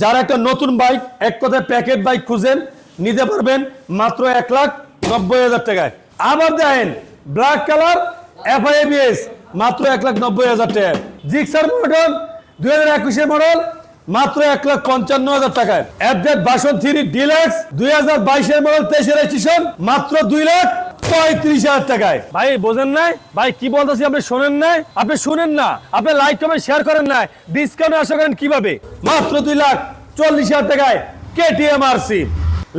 যারা একটা নতুন বাইক, এক কথায় প্যাকেট বাইক খুঁজেন, নিতে পারবেন মাত্র এক লাখ নব্বই হাজার টাকায়। আবার দেখেন ব্ল্যাক কালার এফআইএবিএস মাত্র এক লাখ নব্বই হাজার টাকায়। জিক্সার মডেল দুই হাজার একুশের মডেল মাত্র এক লাখ পঞ্চান্ন হাজার টাকায়। অ্যাপডেট বাসন থ্রি ডিলাক্স দুই হাজার বাইশের মডেল তেইশের মাত্র দুই লাখ পঁয়ত্রিশ হাজার টাকায়। ভাই বোঝেন নাই? ভাই কি বলতেছি আপনি শোনেন নাই? আপনি শুনেন না। আপনি লাইক কমেন্ট শেয়ার করেন না ডিসকাউন্ট আশা করেন কীভাবে? মাত্র দুই লাখ চল্লিশ হাজার টাকায় KTM RC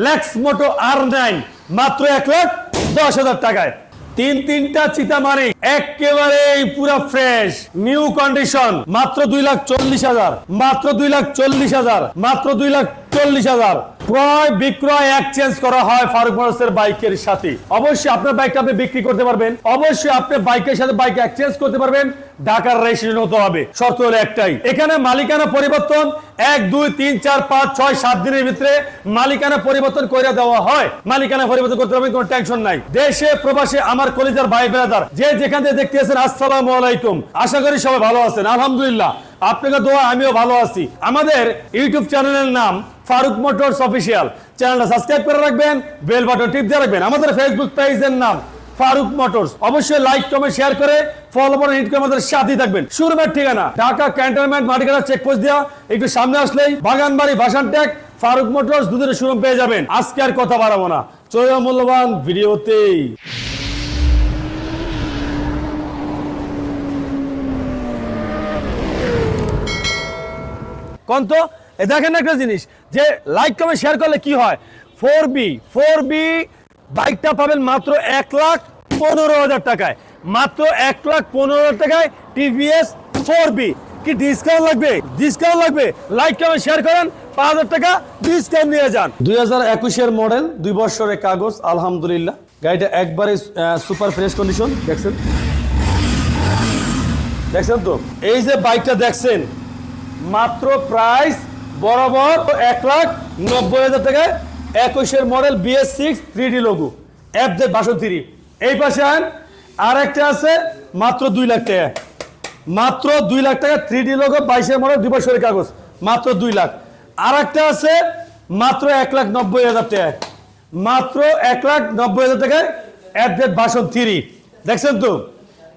Lexmoto R nine মাত্র এক লাখ দশ হাজার টাকায়। তিন তিনটা চিতা মানে একেবারে পুরো ফ্রেশ নিউ কন্ডিশন মাত্র দুই লাখ চল্লিশ হাজার। মাত্র দুই লাখ চল্লিশ হাজার মাত্র দুই লাখ চল্লিশ হাজার। ক্রয়, বিক্রয় এক্সচেঞ্জ করা হয় ফারুক মোটরসের বাইকের সাথে। অবশ্যই আপনার বাইকটা আপনি বিক্রি করতে পারবেন। অবশ্যই আপনি বাইকের সাথে বাইক এক্সচেঞ্জ করতে পারবেন। ঢাকার রেজিস্ট্রেশন হতে হবে। শর্ত হলো একটাই। এখানে মালিকানা পরিবর্তন এক, দুই, তিন, চার, পাঁচ, ছয়, সাত দিনের ভিতরে মালিকানা পরিবর্তন করে দেওয়া হয়। মালিকানা পরিবর্তন করতে হবে, কোনো টেনশন নাই। দেশে, প্রবাসে আমার কলিজার ভাই ব্রাদার যে যেখান থেকে দেখতে আছেন, আসসালামু আলাইকুম। আশা করি সবাই ভালো আছেন। আলহামদুলিল্লাহ। আপনাকে দোয়া, আমিও ভালো আছি। আমাদের ইউটিউব চ্যানেলের নাম ফারুক মোটরস অফিসিয়াল। চ্যানেলটা সাবস্ক্রাইব করে রাখবেন, বেল বাটন টিপ দিয়ে রাখবেন। আমাদের ফেসবুক পেজের নাম ফারুক মোটরস। অবশ্যই লাইক কমেন্ট শেয়ার করে ফলো করে হিট করে আমাদের সাথে থাকবেন। শুরুমের ঠিকানা, ঢাকা ক্যান্টনমেন্ট মাটিকাটা চেকপোস্ট দেওয়া একটু সামনে আসলেই বাগানবাড়ি ভাসান টেক ফারুক মোটরস দুধের শুরু পেয়ে যাবেন। আজকে আর কথা বাড়াবো না। চলে মূল্যবান ভিডিওতেই। কন্ত দেখেন একটা জিনিস, যে লাইক কমে শেয়ার করলে কি হয়? ফোর বি ফোর বি বাইকটা পাবেন মাত্র এক লাখ পনেরো হাজার টাকায়। মাত্র এক লাখ পনেরো হাজার টাকায় টিভিএস ফোর বি কি ডিসকাউন্ট লাগবে? ডিসকাউন্ট লাগবে। লাইক কমে শেয়ার করেন, পাঁচ হাজার টাকা ডিসকাউন্ট নিয়ে যান। দুই হাজার একুশের মডেল দুই বছরের কাগজ, আলহামদুলিল্লাহ। গাড়িটা একবারে সুপার ফ্রেশ কন্ডিশন দেখছেন? দেখছেন তো? এই যে বাইকটা দেখছেন, মাত্র প্রাইস বরাবর এক লাখ নব্বই হাজার টাকায় একুশের model BS six three D logo F Z version এই পাশে আন আর একটা আছে, মাত্র দুই লাখ টাকা। মাত্র দুই লাখ টাকা থ্রি ডি লোগো বাইশের মডেল দুই বছরের কাগজ, মাত্র দুই লাখ। আর একটা আছে, মাত্র এক লাখ নব্বই হাজার টাকায় মাত্র এক লাখ নব্বই হাজার টাকায় জেড বাসন থ্রি দেখছেন তো?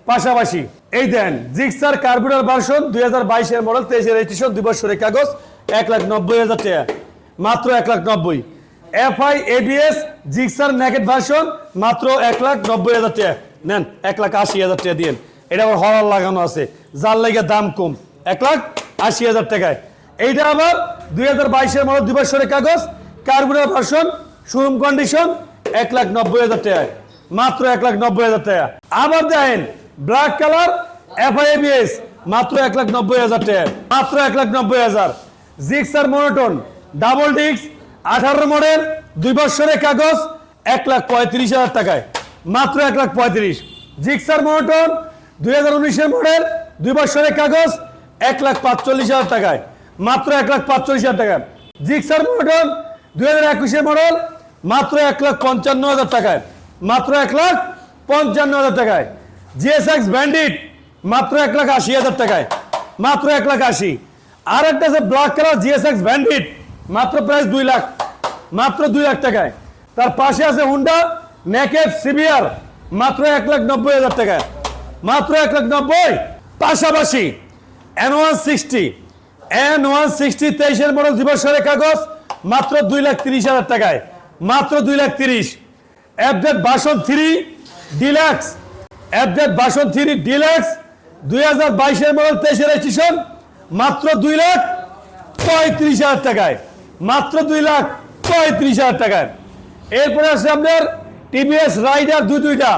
পাশাপাশি, এই দেন জিক্সার কার্বুটার ভার্সন দুই হাজার বাইশের মডেল তেইশের রেজিস্ট্রেশন দুই বছরের কাগজ এক লাখ নব্বই হাজার টাকা। মাত্র এক লাখ নব্বই। FI, ABS, Gixxer naked version, মাত্র এক লাখ নব্বই হাজার টাকা। নেন, এক লাখ আশি হাজার টাকা দিয়েন। এটা আবার হরার লাগানো আছে। যার লেগে দাম কম। এক লাখ আশি হাজার টাকায়। এইটা আবার দুই হাজার বাইশের মডেল দুই কাগজ কার্বুটার ভার্সন, শোরুম কন্ডিশন, এক লাখ নব্বই হাজার টাকায়। মাত্র এক লাখ নব্বই হাজার টাকা। আবার দেখেন, ব্ল্যাক কালার এফআইএবিএস মাত্র এক লাখ নব্বই হাজার টাকা। মাত্র এক লাখ নব্বই হাজার। জিক্সার মনোটন ডাবল ডিক্স আঠারো মডেল দুই বছরের কাগজ, এক লাখ পঁয়ত্রিশ হাজার টাকায়। মাত্র এক লাখ পঁয়ত্রিশ। জিক্সার মনোটন দুই হাজার উনিশের মডেল দুই বছরের কাগজ, এক লাখ পাঁচচল্লিশ হাজার টাকায়। মাত্র এক লাখ পাঁচচল্লিশ হাজার টাকা জিক্সার মনোটন দুই হাজার একুশের মডেল মাত্র এক লাখ পঞ্চান্ন হাজার টাকায়। মাত্র এক লাখ পঞ্চান্ন হাজার টাকায়। জিএসএক্স ব্যান্ডিট মাত্র এক লাখ আশি হাজার টাকায়। মাত্র এক লাখ আশি। আর একটা আছে ব্ল্যাক কালার জিএসএক্স ব্যান্ডিট মাত্র প্রাইস দুই লাখ, মাত্র দুই লাখ টাকায়। তার পাশে আছে হুন্ডা নেকেট সিভিয়ার মাত্র এক লাখ নব্বই হাজার টাকায়। মাত্র এক লাখ নব্বই। পাশাপাশি N one sixty N one sixty তেইশের মডেল দিবসের কাগজ, মাত্র দুই লাখ তিরিশ হাজার টাকায়। মাত্র দুই লাখ তিরিশ। Updated version three deluxe updated version three deluxe দুই হাজার বাইশের মডেল তেইশের রেজিস্ট্রেশন মাত্র দুই লাখ পঁয়ত্রিশ হাজার টাকায়। মাত্র দুই লাখ পঁয়ত্রিশ হাজার টাকায়। এরপরে আছে আপনার টিভিএস রাইডার দুই দুইটা।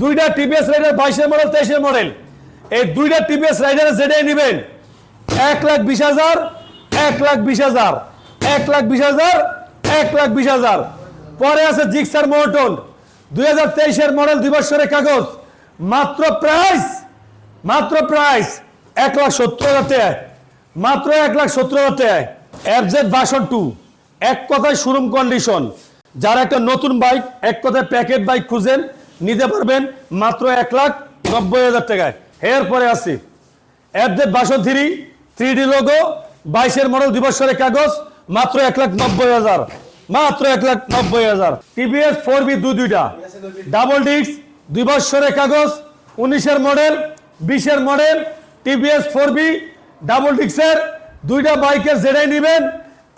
দুইটা টিভিএস রাইডার বাইশের মডেল তেইশের মডেল এই দুইটা টিভিএস রাইডার যেটাই নেবেন, এক লাখ বিশ হাজার, এক লাখ বিশ হাজার, এক লাখ বিশ হাজার, এক লাখ বিশ হাজার। পরে আছে জিক্সার মোটন দুই হাজার তেইশের মডেল দুই বছরের কাগজ। মাত্র প্রাইস মাত্র প্রাইস এক লাখ সত্তর হাজার টাকায়। মাত্র এক লাখ সত্তর হাজার টাকায়। এফজেড বাসন টু এক কথায় শোরুম কন্ডিশন যারা একটা নতুন বাইক এক কথায় প্যাকেট বাইক খুঁজেন, নিতে পারবেন মাত্র এক লাখ নব্বই হাজার টাকায়। এরপরে আসি। Updated version three three D logo বাইশের মডেল দিবসরের কাগজ, মাত্র এক লাখ নব্বই হাজার। মাত্র এক লাখ নব্বই হাজার। টিভিএস ফোর বি দু দুইটা। ডাবল ডিস্ক দুই বছরের কাগজ, উনিশের মডেল বিশের model TVS four V, double ডিক্সের, দুইটা বাইকের যেটাই নেবেন,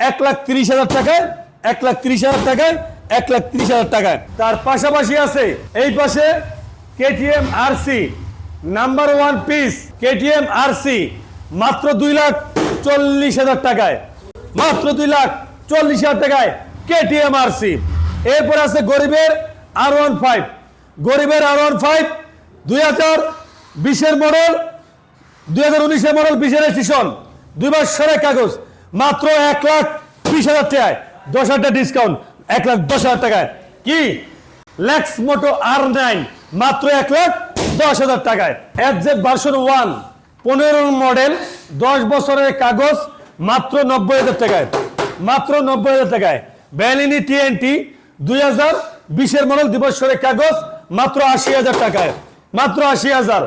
এক লাখ তিরিশ হাজার টাকায়, এক লাখ তিরিশ হাজার টাকায়, এক লাখ তিরিশ হাজার টাকায়। তার পাশাপাশি আছে, এই পাশে KTM RC number one piece KTM RC মাত্র দুই লাখ চল্লিশ হাজার টাকায়, মাত্র দুই লাখ চল্লিশ হাজার টাকায় কেটিএম আরসি এরপর আছে গরিবের আর ওয়ান ফাইভ। গরিবের আর ওয়ান ফাইভ, দুই হাজার বিশের মডেল দুই হাজার উনিশের মডেল বিশের দুই বছরের কাগজ। মাত্র এক লাখ বিশ হাজার টাকায়। দশ হাজার টাকা ডিসকাউন্ট এক লাখ দশ হাজার টাকায়। কি? লেক্স মোটো আর নাইন মাত্র এক লাখ দশ হাজার টাকায়। এফ জেড ভার্সন ওয়ান পনেরো মডেল দশ বছরের কাগজ, মাত্র নব্বই হাজার টাকায়। মাত্র নব্বই হাজার টাকায়। ব্যালিনি টিএনটি দুই হাজার বিশের মডেল দিবসরের কাগজ, মাত্র আশি হাজার টাকায়। মাত্র আশি হাজার।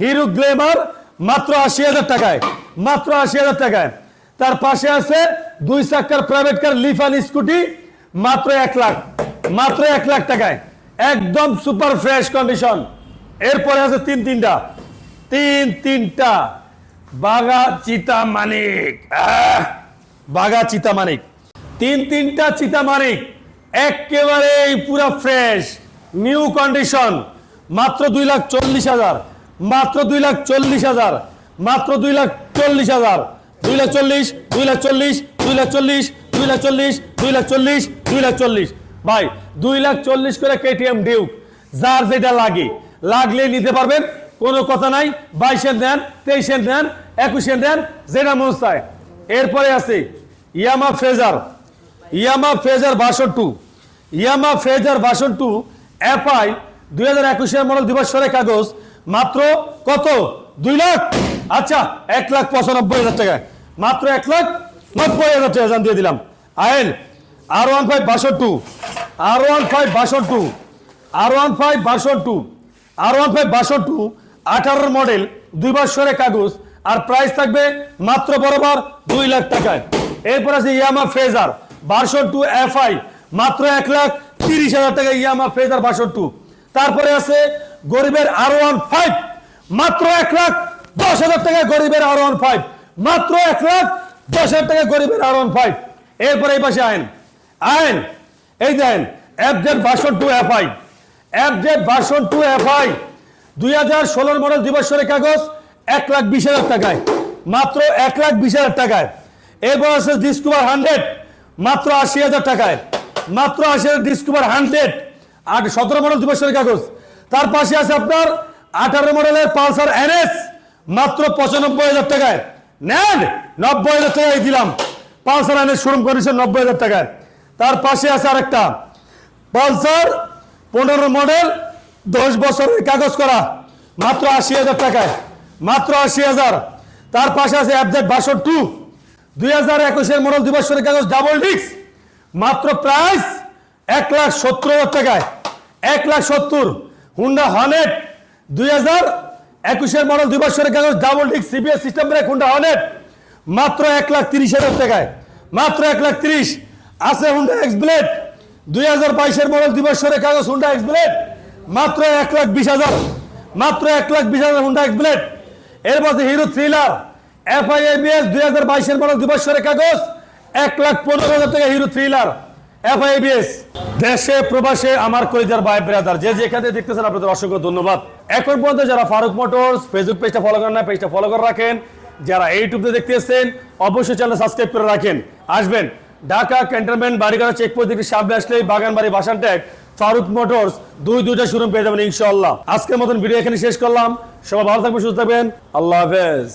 হিরো গ্লেমার মাত্র আশি হাজার টাকায়, মাত্র আশি হাজার টাকায়। তার পাশে আছে দুই চাক্কার প্রাইভেট কার লিফান স্কুটি মাত্র এক লাখ, মাত্র এক লাখ টাকায়। একদম সুপার ফ্রেশ কন্ডিশন এরপরে আছে তিন তিনটা তিন তিনটা। বাগা চিতা মানিক বাগা চিতা মানিক। তিন তিনটা চিতা মানিক একেবারে পুরো ফ্রেশ নিউ কন্ডিশন মাত্র দুই লাখ চল্লিশ হাজার। মাত্র দুই লাখ চল্লিশ হাজার, মাত্র দুই লাখ চল্লিশ হাজার। দুই লাখ চল্লিশ, দুই লাখ চল্লিশ, দুই লাখ চল্লিশ, দুই লাখ চল্লিশ, দুই লাখ চল্লিশ, দুই লাখ চল্লিশ। ভাই, দুই লাখ চল্লিশ করে কেটিএম ডিউক যার যেটা লাগে, লাগলে নিতে পারবেন, কোনো কথা নাই, বাইশের দেন, তেইশের দেন, একুশের দেন, যেটা মন চায়। এরপরে আছে Yamaha Fazer Yamaha Fazer version two. Yamaha Fazer version two, FI, দুই হাজার একুশের মডেল দিবসরের কাগজ মাত্র কত? দুই লাখ? আচ্ছা এক লাখ পঁচানব্বই হাজার টাকায় মাত্র এক লাখ নব্বই হাজার টাকা দিয়ে দিলাম। আইন R one five version two R one five version two R one five version two R one five version two আঠারোর মডেল দুই বছরের কাগজ, আর প্রাইস থাকবে মাত্র বরাবর দুই লাখ টাকায়। এরপর আছে Yamaha Fazer version two FI মাত্র এক লাখ তিরিশ হাজার টাকা ইয়ামা ফেজার ভার্সন টু তারপরে আছে গরিবের আর ওয়ান ফাইভ। মাত্র এক লাখ দশ হাজার টাকা গরিবের আর ওয়ান ফাইভ। মাত্র এক লাখ দশ হাজার টাকা গরিবের আর ওয়ান ফাইভ। এরপরে এই পাশে আইন আইন এই দেন F Z version two F Z version two F I দুই হাজার ষোলোর মডেল দিবসরের কাগজ, এক লাখ বিশ হাজার টাকায়। মাত্র এক লাখ বিশ হাজার টাকায়। এরপর আছে ডিসকভার হান্ড্রেড মাত্র আশি হাজার টাকায়। মাত্র আশি হাজার ডিসকভার হান্ড্রেড আর সতেরো মডেল দিবসরের কাগজ তার পাশে আছে আপনার আঠারো মডেলের পালসার এনএস, মাত্র পঁচানব্বই হাজার টাকায়। নেন, নব্বই হাজার টাকায় দিলাম। পালসার এনএস শোরুম কন্ডিশন নব্বই হাজার টাকায়। তার পাশে আছে আরেকটা। পালসার পনেরো মডেল, দশ বছরের কাগজ করা, মাত্র আশি হাজার টাকায়। মাত্র আশি হাজার। তার পাশে আছে অ্যাপজেট বাসন টু দুই হাজার একুশের মডেল, দুই বছরের কাগজ, ডাবল ডিক্স মাত্র প্রাইস এক লাখ সত্তর হাজার টাকায়। এক লাখ সত্তর। হুন্ডা হানেট দুই হাজার একুশের মডেল দুই বছরের কাগজ double disc CBS system brake Honda Hornet মাত্র এক লাখ তিরিশ হাজার টাকায়। মাত্র এক লাখ তিরিশ। আছে হুন্ডা এক্স ব্লেড দুই হাজার বাইশের মডেল দিবসরের কাগজ হুন্ডা এক্স ব্লেড মাত্র এক লাখ বিশ হাজার। মাত্র এক লাখ বিশ হাজার হুন্ডা এক্স ব্লেড এর মধ্যে হিরো থ্রিলার এফআইএবিএস দুই হাজার বাইশের মডেল দিবসরের কাগজ, এক লাখ পনেরো হাজার টাকা হিরো থ্রিলার এফআইবিএস, দেশে, প্রবাসে আমার কলিজার ভাই ব্রাদার যে যেখানে দেখতেছেন, আপনাদের অসংখ্য ধন্যবাদ। এখন পর্যন্ত যারা ফারুক মোটরস ফেসবুক পেজটা ফলো করেন না, পেজটা ফলো করে রাখেন। যারা ইউটিউবে দেখতেছেন, অবশ্যই চ্যানেল সাবস্ক্রাইব করে রাখেন। আসবেন, ঢাকা ক্যান্টনমেন্ট বাড়িঘাটা চেকপোস্ট থেকে সামনে আসলে বাগানবাড়ি বাসান ট্যাগ ফারুক মোটরস দুই দুইটা শোরুম পেয়ে যাবেন ইনশাল্লাহ আজকের মতন ভিডিও এখানে শেষ করলাম। সবাই ভালো থাকবেন, সুস্থ থাকবেন। আল্লাহ হাফেজ।